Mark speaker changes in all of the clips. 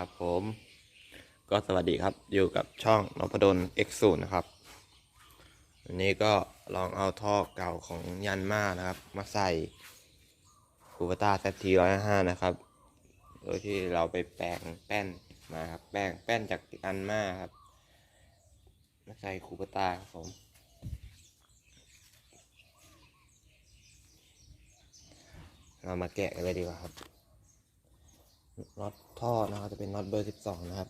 Speaker 1: ครับผม ก็สวัสดีครับอยู่กับช่องนพดล X0 นะครับวันนี้ก็ลองเอาท่อเก่าของยันมานะครับ มาใส่คูปต้า ZT 105นะครับ โดยที่เราไปแปลงแป้นมาครับ แป้งแป้นจากยันมาครับ มาใส่คูปต้าครับผมเรามาแกะกันเลยดีกว่าครับ น็อตท่อนะครับจะเป็นน็อตเบอร์12นะครับ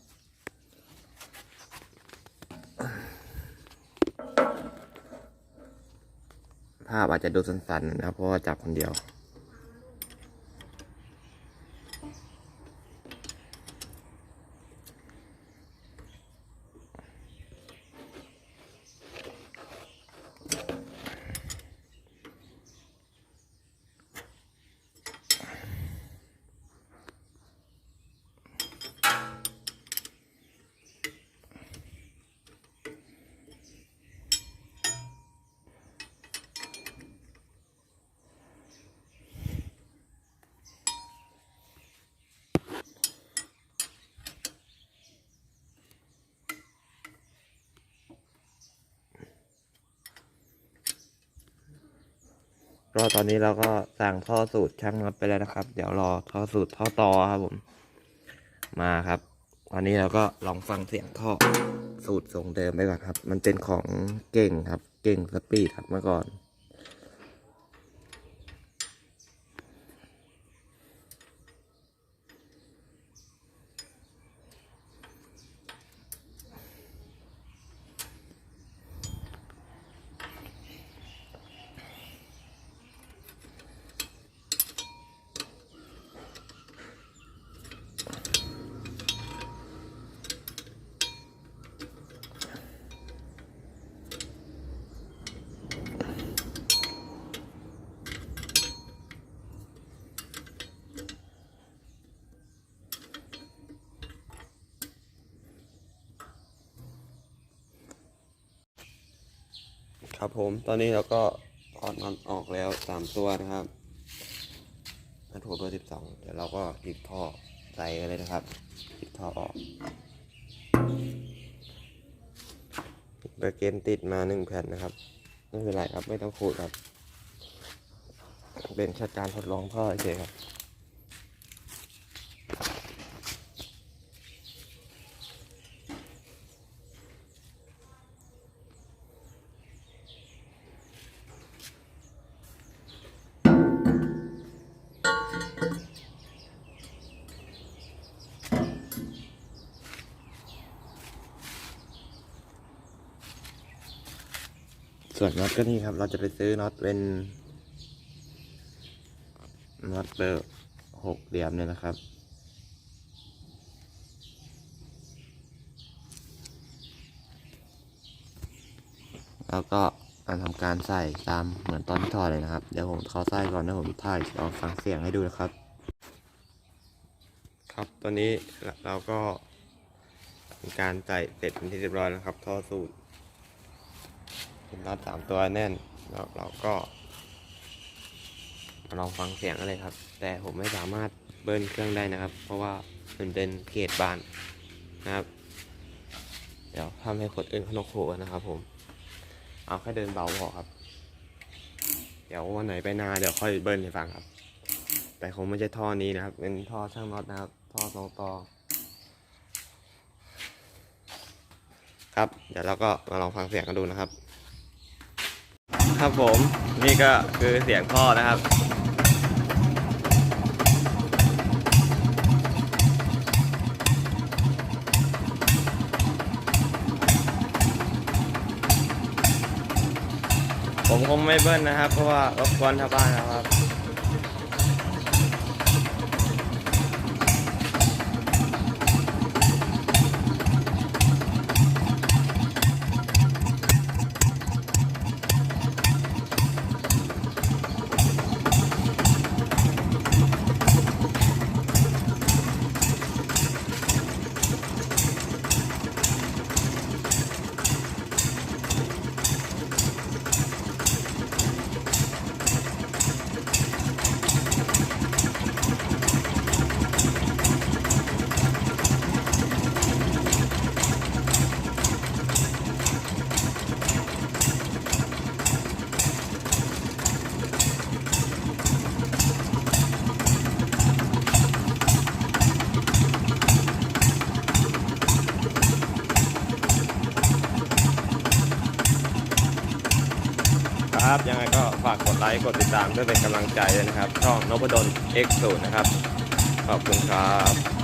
Speaker 1: ภาพอาจจะดูสั้นๆนะครับเพราะว่าจับคนเดียว ก็ตอนนี้เราก็สั่งท่อสูตรช่างน็อตไปแล้วนะครับ เดี๋ยวรอท่อสูตรท่อต่อครับผม มาครับตอนนี้เราก็ลองฟังเสียงท่อสูตรทรงเดิมไปก่อนครับ มันเป็นของเก่งครับ เก่งสปีดครับเมื่อก่อน ครับผมตอนนี้เราก็ถอดน็อตออกแล้วสามตัวนะครับนันหัวเบอร์สิบสองเดี๋ยวเราก็หยิบท่อใส่กันเลยนะครับหยิบท่อออกเบอร์เกนติดมาหนึ่งแผ่นนะครับไม่เป็นไรครับไม่ต้องขูดครับ เป็นแค่การทดลองท่อเฉยครับ ส่วนน็อตก็นี่ครับ เราจะไปซื้อน็อตเป็นน็อตเบอร์หกเหลี่ยมเนี่ยนะครับ แล้วก็มาทำการใส่ตามเหมือนตอนที่ถอดเลยนะครับ เดี๋ยวผมเขาใส่ก่อนนะผมถ่ายลองฟังเสียงให้ดูนะครับ ครับตอนนี้เราก็ทำการใส่เสร็จเป็นที่เรียบร้อยแล้วครับท่อสูตร เป็นน็อตสามตัวแน่นแล้วเราก็มาลองฟังเสียงกันเลยครับ แต่ผมไม่สามารถเบิ้ลเครื่องได้นะครับ เพราะว่ามันเป็นเขตบ้านนะครับ เดี๋ยวทำให้คนอื่นเขานกหูกันนะครับ ผม เอาแค่เดินเบาพอครับ เดี๋ยววันไหนไปนาเดี๋ยวค่อยเบิ้ลให้ฟังครับ แต่คงไม่ใช่ท่อนี้นะครับ เป็นท่อช่างน็อตนะครับ ท่อสองต่อครับ เดี๋ยวเราก็มาลองฟังเสียงกันดูนะครับ ครับผมนี่ก็คือเสียงพ่อนะครับ ผมคงไม่เบิ้ลนะครับ เพราะว่ารบกวนชาวบ้านนะครับ ค ยังไงก็ฝากกดไลค์กดติดตามเพื่อเป็นกำลังใจนะครับ ช่องนพดล X0 นะครับ ขอบคุณครับ